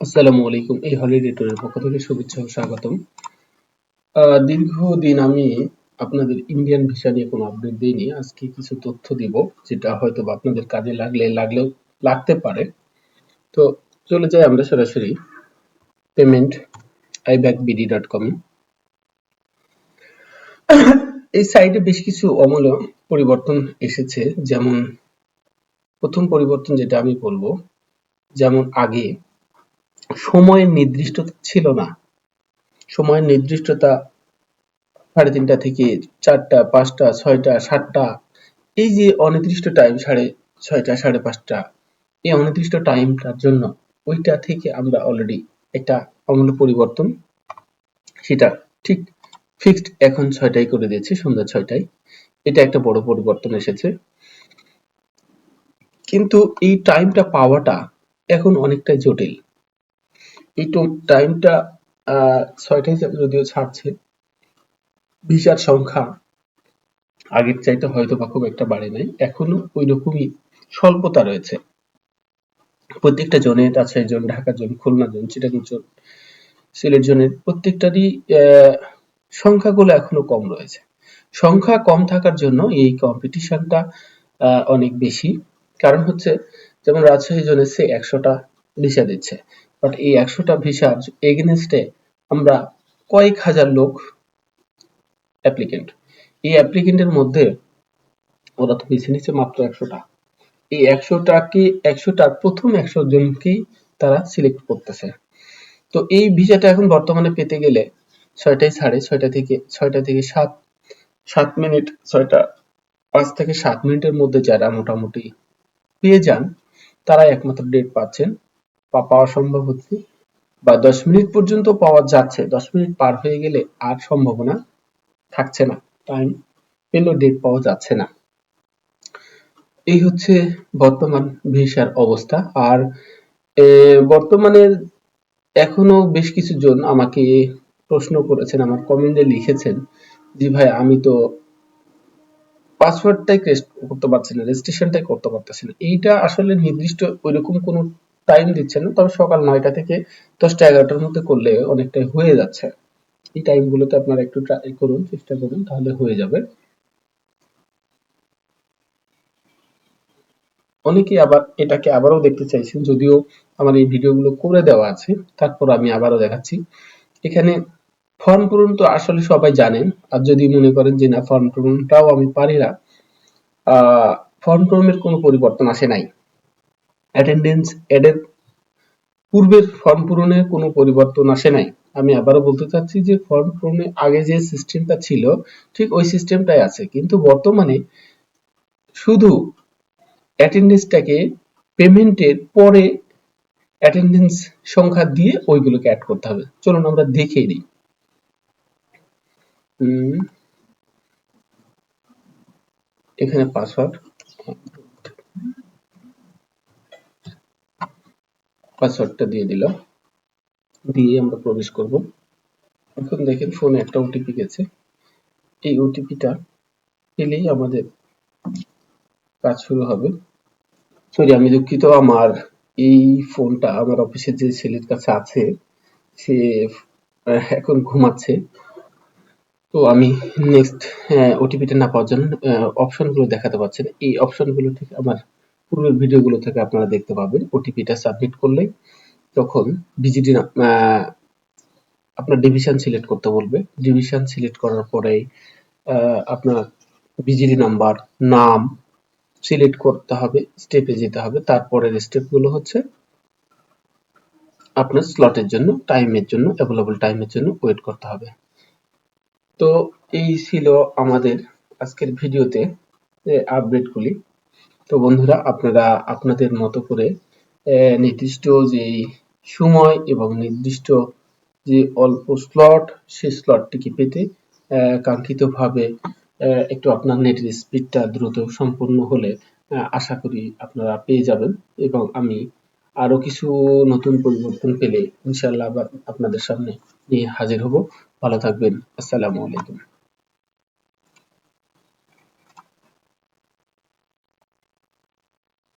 আসসালামু আলাইকুম, এই হলিডে ট্যুরের পক্ষ থেকে শুভেচ্ছা ও স্বাগতম। দীর্ঘদিন আমি আপনাদের ইন্ডিয়ান ভিসা নিয়ে কোনো আপডেট দিইনি, আজকে কিছু তথ্য দিব, যেটা হয়তো আপনাদের কাজে লাগলে, লাগলেও লাগতে পারে। তো চলে যাই আমরা সরাসরি পেমেন্ট আইব্যাকবিডি ডট কম এই সাইটে বেশ কিছু অমূল্য পরিবর্তন এসেছে, যেমন প্রথম পরিবর্তন যেটা আমি বলব, যেমন আগে সময়ের নির্দিষ্টতা ছিল না। সময়ের নির্দিষ্টতা সাড়ে তিনটা থেকে চারটা, পাঁচটা, ছয়টা, সাতটা, এই যে অনির্দিষ্ট টাইম সাড়ে ছয়টা, সাড়ে পাঁচটা, এই অনির্দিষ্ট টাইমটার জন্য ওইটা থেকে আমরা অলরেডি একটা অমূল্য পরিবর্তন সেটা ঠিক ফিক্সড এখন ছয়টায় করে দিয়েছে, সন্ধ্যা ছয়টায়। এটা একটা বড় পরিবর্তন এসেছে। কিন্তু এই টাইমটা পাওয়াটা এখন অনেকটাই জটিল। এই টাইমটা ছয়টা হিসাবে যদিও ছাড়ছে ভিসার সংখ্যা। আগের চাইতে হয়তো বা খুব একটা বাড়ে নাই। এখনও ওই রকমই স্বল্পতা রয়েছে। প্রত্যেকটা জোনের আছে, zone Dhaka, zone Khulna, zone Chittagong, zone Sylhet জোনের প্রত্যেকটারই সংখ্যাগুলো এখনও কম রয়েছে। সংখ্যা কম থাকার জন্য এই কম্পিটিশনটা অনেক বেশি। কারণ হচ্ছে, যেমন রাজশাহী জোনে সে একশোটা ভিসা দিচ্ছে। বাট এই একশোটা ভিসার এগেনস্টে আমরা কয়েক হাজার লোক অ্যাপ্লিকেন্ট এই অ্যাপ্লিকেন্টের মধ্যে ওরা তো বেছে নিচ্ছে মাত্র একশোটা। এই একশোটাকে, একশোটার প্রথম একশো জনকেই তারা সিলেক্ট করতেছে। তো এই ভিসাটা এখন বর্তমানে পেতে গেলে ছয়টায় সাড়ে ছয়টা থেকে ছয়টা থেকে সাত সাত মিনিট, ছয়টা, পাঁচ থেকে সাত মিনিটের মধ্যে যারা মোটামুটি পেয়ে যান তারা একমাত্র ডেট পাচ্ছেন। পাওয়া সম্ভব হচ্ছে। বা দশ মিনিট পর্যন্ত পাওয়া যাচ্ছে। দশ মিনিট পার হয়ে গেলে আর সম্ভাবনা থাকছে না। টাইম পেলেও ডেট পাওয়া যাচ্ছে না। এই হচ্ছে বর্তমান ভিসার অবস্থা। আর বর্তমানে এখনও বেশ কিছু জন আমাকে প্রশ্ন করেছেন, আমার কমেন্টে লিখেছেন, জি ভাই, আমি তো পাসওয়ার্ডটাই করতে পারছি না রেজিস্ট্রেশনটাই করতে পারতেছি না। এইটা আসলে নির্দিষ্ট ওইরকম কোনো টাইম দিচ্ছে না, তবে সকাল নয়টা থেকে দশটা এগারোটার মধ্যে করলে অনেকটাই হয়ে যাচ্ছে। এই টাইমগুলোতে আপনারা একটু ট্রাই করুন, চেষ্টা করুন, তাহলে হয়ে যাবে। অনেকে আবার এটাকে আবারও দেখতে চাইছেন, যদিও আমার এই ভিডিওগুলো করে দেওয়া আছে, তারপর আমি আবারও দেখাচ্ছি। এখানে ফর্ম পূরণ তো আসলে সবাই জানেন আর যদি মনে করেন যে না ফর্ম পূরণটাও আমি পারি না ফর্ম পূরণের কোনো পরিবর্তন আসে নাই। অ্যাটেন্ডেন্স এডের পূর্বের ফর্ম পূরণের কোনো পরিবর্তন আসে নাই। আমি আবারও বলতে চাচ্ছি যে ফর্ম পূরণের আগে যে সিস্টেমটা ছিল, ঠিক ওই সিস্টেমটাই আছে। কিন্তু বর্তমানে শুধু অ্যাটেন্ডেন্সটাকে পেমেন্টের পরে অ্যাটেন্ডেন্স সংখ্যা দিয়ে ওইগুলোকে অ্যাড করতে হবে। চলুন আমরা দেখিয়ে দিই এখানে পাসওয়ার্ড পাসওয়ার্ডটা দিয়ে দিলাম। দিয়ে আমরা প্রবেশ করব। এখন দেখেন ফোনে একটা ওটিপি গেছে। এই ওটিপিটা পেলেই আমাদের কাজ শুরু হবে। সরি, আমি দুঃখিত। আমার এই ফোনটা আমার অফিসের যে ছেলের কাছে আছে, সে এখন ঘুমাচ্ছে। তো আমি নেক্সট ওটিপিটা না পাওয়ার জন্য অপশনগুলো দেখাতে পারছি না। এই অপশনগুলো থেকে আমার পূর্বের ভিডিওগুলো থেকে আপনারা দেখতে পাবেন। ওটিপিটা সাবমিট করলে তখন বিজিডি আপনার ডিভিশন সিলেক্ট করতে বলবে। ডিভিশন সিলেক্ট করার পরে আপনার বিজিডি নাম্বার নাম সিলেক্ট করতে হবে স্টেপে যেতে হবে। তারপরের স্টেপগুলো হচ্ছে আপনার স্লটের জন্য টাইমের জন্য অ্যাভেলেবল টাইমের জন্য ওয়েট করতে হবে। তো এই ছিল আমাদের আজকের ভিডিওতে আপডেটগুলি তো বন্ধুরা, আপনারা আপনাদের মতো করে নির্দিষ্ট যে সময় এবং নির্দিষ্ট যে অল্প স্লট সেই স্লটটিকে পেতে কাঙ্ক্ষিতভাবে একটু আপনার নেটের স্পিডটা দ্রুত সম্পূর্ণ হলে আশা করি আপনারা পেয়ে যাবেন এবং আমি আরও কিছু নতুন পরিবর্তন পেলে ইনশাল্লাহ আপনাদের সামনে নিয়ে হাজির হব। ভালো থাকবেন। আসসালামু আলাইকুম।